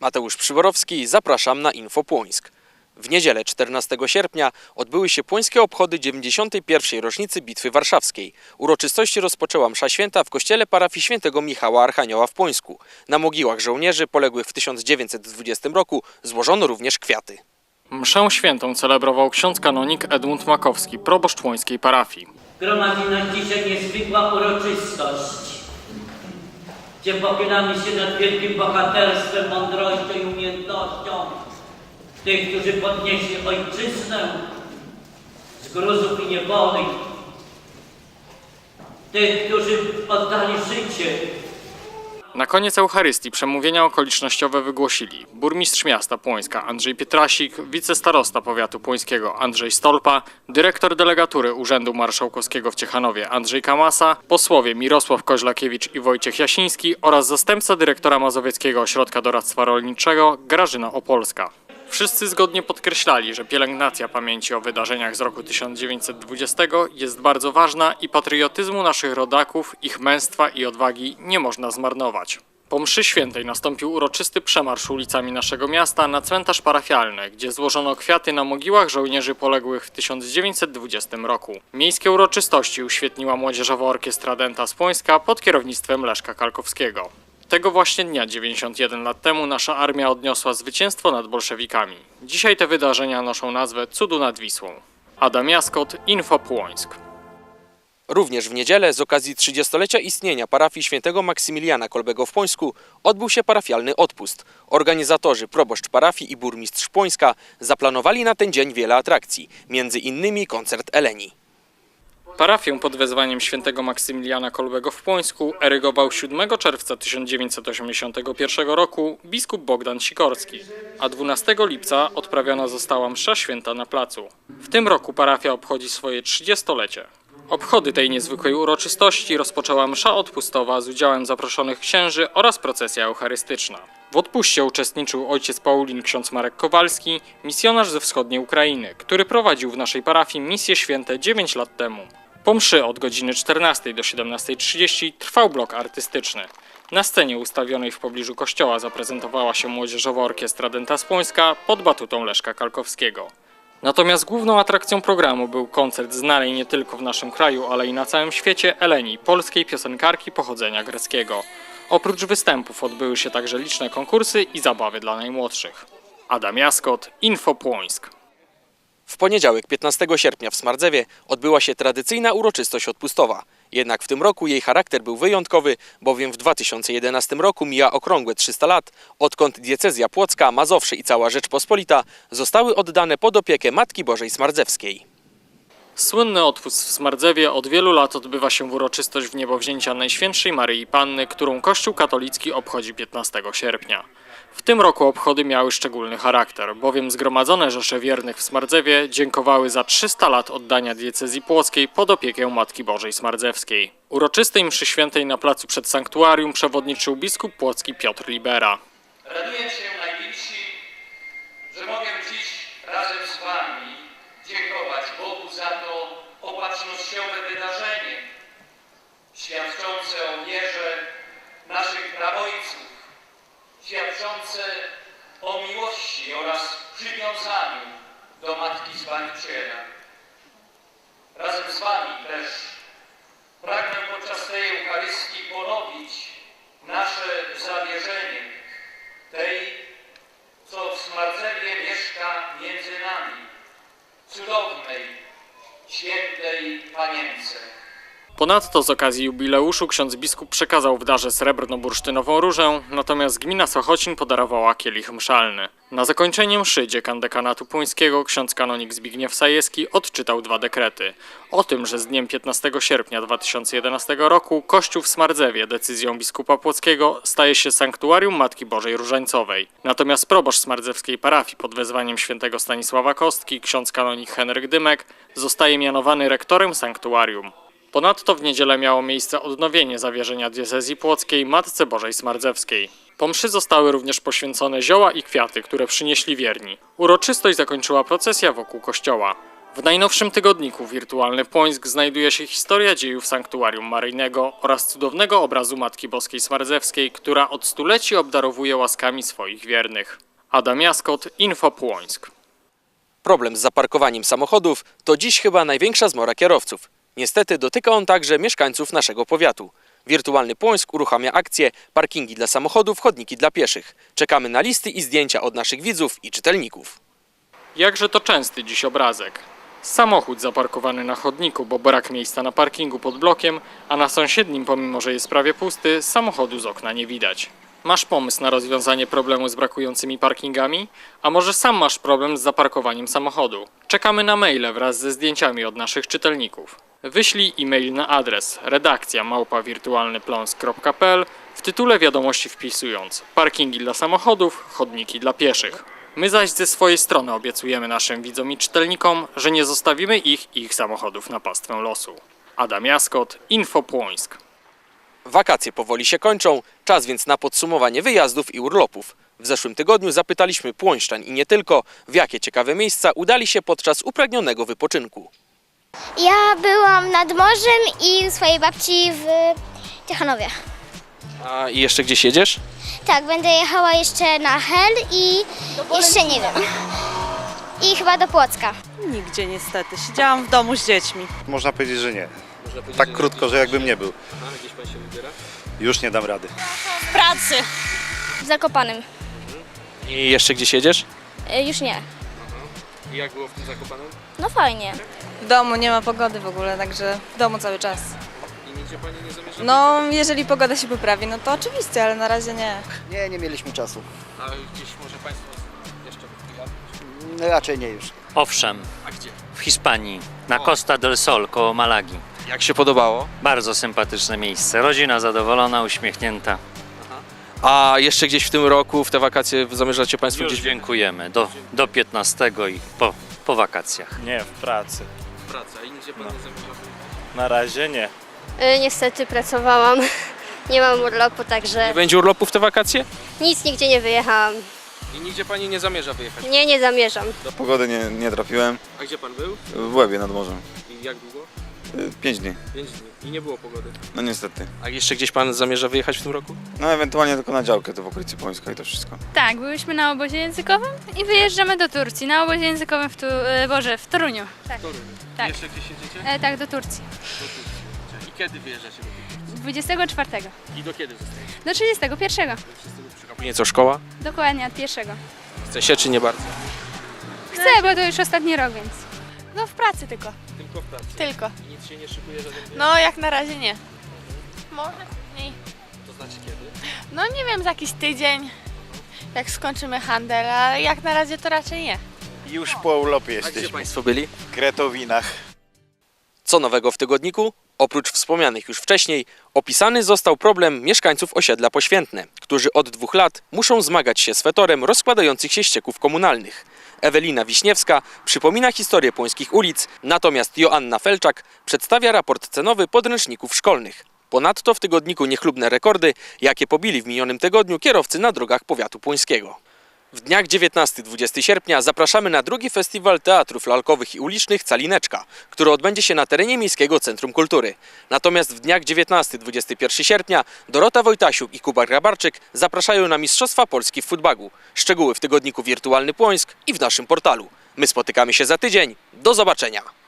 Mateusz Przyborowski, zapraszam na Info Płońsk. W niedzielę 14 sierpnia odbyły się płońskie obchody 91. rocznicy Bitwy Warszawskiej. Uroczystości rozpoczęła msza święta w kościele parafii świętego Michała Archanioła w Płońsku. Na mogiłach żołnierzy poległych w 1920 roku złożono również kwiaty. Mszę świętą celebrował ksiądz kanonik Edmund Makowski, proboszcz łońskiej parafii. Gromadzi nas dzisiaj niezwykła uroczystość, gdzie pochylamy się nad wielkim bohaterstwem, mądrością i umiejętnością tych, którzy podnieśli ojczyznę z gruzów i niewoli, tych, którzy oddali życie Na koniec Eucharystii przemówienia okolicznościowe wygłosili burmistrz miasta Płońska Andrzej Pietrasik, wicestarosta powiatu płońskiego Andrzej Stolpa, dyrektor delegatury Urzędu Marszałkowskiego w Ciechanowie Andrzej Kamasa, posłowie Mirosław Koźlakiewicz i Wojciech Jasiński oraz zastępca dyrektora Mazowieckiego Ośrodka Doradztwa Rolniczego Grażyna Opolska. Wszyscy zgodnie podkreślali, że pielęgnacja pamięci o wydarzeniach z roku 1920 jest bardzo ważna i patriotyzmu naszych rodaków, ich męstwa i odwagi nie można zmarnować. Po mszy świętej nastąpił uroczysty przemarsz ulicami naszego miasta na cmentarz parafialny, gdzie złożono kwiaty na mogiłach żołnierzy poległych w 1920 roku. Miejskie uroczystości uświetniła młodzieżowa orkiestra Denta z Płońska pod kierownictwem Leszka Kalkowskiego. Tego właśnie dnia 91 lat temu nasza armia odniosła zwycięstwo nad bolszewikami. Dzisiaj te wydarzenia noszą nazwę Cudu nad Wisłą. Adam Jaskot, Info Płońsk. Również w niedzielę z okazji 30-lecia istnienia parafii świętego Maksymiliana Kolbego w Płońsku odbył się parafialny odpust. Organizatorzy, proboszcz parafii i burmistrz Płońska zaplanowali na ten dzień wiele atrakcji, między innymi koncert Eleni. Parafię pod wezwaniem świętego Maksymiliana Kolbego w Płońsku erygował 7 czerwca 1981 roku biskup Bogdan Sikorski, a 12 lipca odprawiona została msza święta na placu. W tym roku parafia obchodzi swoje 30-lecie. Obchody tej niezwykłej uroczystości rozpoczęła msza odpustowa z udziałem zaproszonych księży oraz procesja eucharystyczna. W odpuście uczestniczył ojciec Paulin ksiądz Marek Kowalski, misjonarz ze wschodniej Ukrainy, który prowadził w naszej parafii misje święte 9 lat temu. Po mszy od godziny 14 do 17.30 trwał blok artystyczny. Na scenie ustawionej w pobliżu kościoła zaprezentowała się młodzieżowa orkiestra Denta z Płońska pod batutą Leszka Kalkowskiego. Natomiast główną atrakcją programu był koncert znanej nie tylko w naszym kraju, ale i na całym świecie Eleni, polskiej piosenkarki pochodzenia greckiego. Oprócz występów odbyły się także liczne konkursy i zabawy dla najmłodszych. Adam Jaskot, Info Płońsk. W poniedziałek 15 sierpnia w Smardzewie odbyła się tradycyjna uroczystość odpustowa. Jednak w tym roku jej charakter był wyjątkowy, bowiem w 2011 roku mija okrągłe 300 lat, odkąd diecezja płocka, Mazowsze i cała Rzeczpospolita zostały oddane pod opiekę Matki Bożej Smardzewskiej. Słynny odpust w Smardzewie od wielu lat odbywa się w uroczystość w niebowzięcia Najświętszej Maryi Panny, którą Kościół katolicki obchodzi 15 sierpnia. W tym roku obchody miały szczególny charakter, bowiem zgromadzone rzesze wiernych w Smardzewie dziękowały za 300 lat oddania diecezji płockiej pod opiekę Matki Bożej Smardzewskiej. Uroczystej mszy świętej na placu przed sanktuarium przewodniczył biskup płocki Piotr Libera. Raduję się najmilsi, że mogę dziś razem z Wami dziękować Bogu za to opatrznościowe wydarzenie, świadczące o wierze naszych praojców, świadczące o miłości oraz przywiązaniu do Matki Zbawiciela. Razem z Wami też pragnę podczas tej Eucharystii ponowić nasze zawierzenie tej, co w Smardzewie mieszka między nami, cudownej, świętej Panience. Ponadto z okazji jubileuszu ksiądz biskup przekazał w darze srebrno-bursztynową różę, natomiast gmina Sochocin podarowała kielich mszalny. Na zakończenie mszy dziekan dekanatu puńskiego ksiądz kanonik Zbigniew Sajewski odczytał dwa dekrety. O tym, że z dniem 15 sierpnia 2011 roku Kościół w Smardzewie decyzją biskupa Płockiego staje się sanktuarium Matki Bożej Różańcowej. Natomiast proboszcz smardzewskiej parafii pod wezwaniem świętego Stanisława Kostki, ksiądz kanonik Henryk Dymek, zostaje mianowany rektorem sanktuarium. Ponadto w niedzielę miało miejsce odnowienie zawierzenia diecezji płockiej Matce Bożej Smardzewskiej. Po mszy zostały również poświęcone zioła i kwiaty, które przynieśli wierni. Uroczystość zakończyła procesja wokół kościoła. W najnowszym tygodniku Wirtualny Pońsk znajduje się historia dziejów Sanktuarium Maryjnego oraz cudownego obrazu Matki Boskiej Smarzewskiej, która od stuleci obdarowuje łaskami swoich wiernych. Adam Jaskot, Info Płońsk. Problem z zaparkowaniem samochodów to dziś chyba największa zmora kierowców. Niestety dotyka on także mieszkańców naszego powiatu. Wirtualny Płońsk uruchamia akcje parkingi dla samochodów, chodniki dla pieszych. Czekamy na listy i zdjęcia od naszych widzów i czytelników. Jakże to częsty dziś obrazek. Samochód zaparkowany na chodniku, bo brak miejsca na parkingu pod blokiem, a na sąsiednim, pomimo że jest prawie pusty, samochodu z okna nie widać. Masz pomysł na rozwiązanie problemu z brakującymi parkingami? A może sam masz problem z zaparkowaniem samochodu? Czekamy na maile wraz ze zdjęciami od naszych czytelników. Wyślij e-mail na adres redakcja małpawirtualnyplons.pl w tytule wiadomości wpisując parkingi dla samochodów, chodniki dla pieszych. My zaś ze swojej strony obiecujemy naszym widzom i czytelnikom, że nie zostawimy ich i ich samochodów na pastwę losu. Adam Jaskot, Info Płońsk. Wakacje powoli się kończą, czas więc na podsumowanie wyjazdów i urlopów. W zeszłym tygodniu zapytaliśmy Płońszczan i nie tylko, w jakie ciekawe miejsca udali się podczas upragnionego wypoczynku. Ja byłam nad morzem i u swojej babci w Ciechanowie. A i jeszcze gdzieś jedziesz? Tak, będę jechała jeszcze na Hel i jeszcze nie wiem. I chyba do Płocka. Nigdzie niestety. Siedziałam w domu z dziećmi. Można powiedzieć, że nie. Tak krótko, że jakbym nie był. gdzieś pan się wybiera? Już nie dam rady. Pracy. W Zakopanym. I jeszcze gdzieś jedziesz? Y, już nie. I jak było w tym Zakopanem? No fajnie. W domu nie ma pogody w ogóle, także w domu cały czas. I nigdzie pani nie zamierza? No, jeżeli pogoda się poprawi, no to oczywiście, ale na razie nie. Nie, nie mieliśmy czasu. A gdzieś może państwo jeszcze wyjechać? No, raczej nie już. Owszem, A gdzie? w Hiszpanii, na Costa del Sol, koło Malagi. Jak się podobało? Bardzo sympatyczne miejsce. Rodzina zadowolona, uśmiechnięta. A jeszcze gdzieś w tym roku, w te wakacje zamierzacie państwo Już gdzieś dziękujemy. Do, do 15 i po, po wakacjach. Nie, w pracy. Praca i nigdzie pan nie zamierza Na razie nie. Niestety pracowałam, nie mam urlopu, także Nie będzie urlopu w te wakacje? nic nigdzie nie wyjechałam. I nigdzie pani nie zamierza wyjechać. Nie, nie zamierzam. Do pogody nie, nie trafiłem. A gdzie pan był? W Łebie nad morzem. I jak długo? Y, Pięć dni. Pięć dni. I nie było pogody. No niestety. A jeszcze gdzieś pan zamierza wyjechać w tym roku? No ewentualnie tylko na działkę, to w okolicy Pońska i to wszystko. Tak, byliśmy na obozie językowym i wyjeżdżamy do Turcji. Na obozie językowym w, tu, e, Boże, w Toruniu. Tak, Tak. Jeszcze gdzieś jedziecie? e, tak, do Turcji. I kiedy wyjeżdżacie do Turcji? 24. I do kiedy zostajecie? Do 31. Nieco szkoła? Dokładnie, od pierwszego. Chce się czy nie bardzo? Chcę, bo to już ostatni rok, więc. No w pracy tylko. Tylko w pracy. Tylko. I nic się nie szykuje żaden wyjazd? No jak na razie nie. Może później. To znaczy kiedy? No nie wiem, za jakiś tydzień. Jak skończymy handel, ale jak na razie to raczej nie. Już po urlopie A gdzie jesteśmy. państwo byli? W Kretowinach. Co nowego w tygodniku? Oprócz wspomnianych już wcześniej, opisany został problem mieszkańców osiedla Poświętne, którzy od dwóch lat muszą zmagać się z fetorem rozkładających się ścieków komunalnych. Ewelina Wiśniewska przypomina historię płońskich ulic, natomiast Joanna Felczak przedstawia raport cenowy podręczników szkolnych. Ponadto w tygodniku niechlubne rekordy, jakie pobili w minionym tygodniu kierowcy na drogach powiatu płońskiego. W dniach 19-20 sierpnia zapraszamy na drugi festiwal teatrów lalkowych i ulicznych Calineczka, który odbędzie się na terenie Miejskiego Centrum Kultury. Natomiast w dniach 19-21 sierpnia Dorota Wojtasiuk i Kuba Grabarczyk zapraszają na Mistrzostwa Polski w futbagu. Szczegóły w tygodniku Wirtualny Płońsk i w naszym portalu. My spotykamy się za tydzień. Do zobaczenia!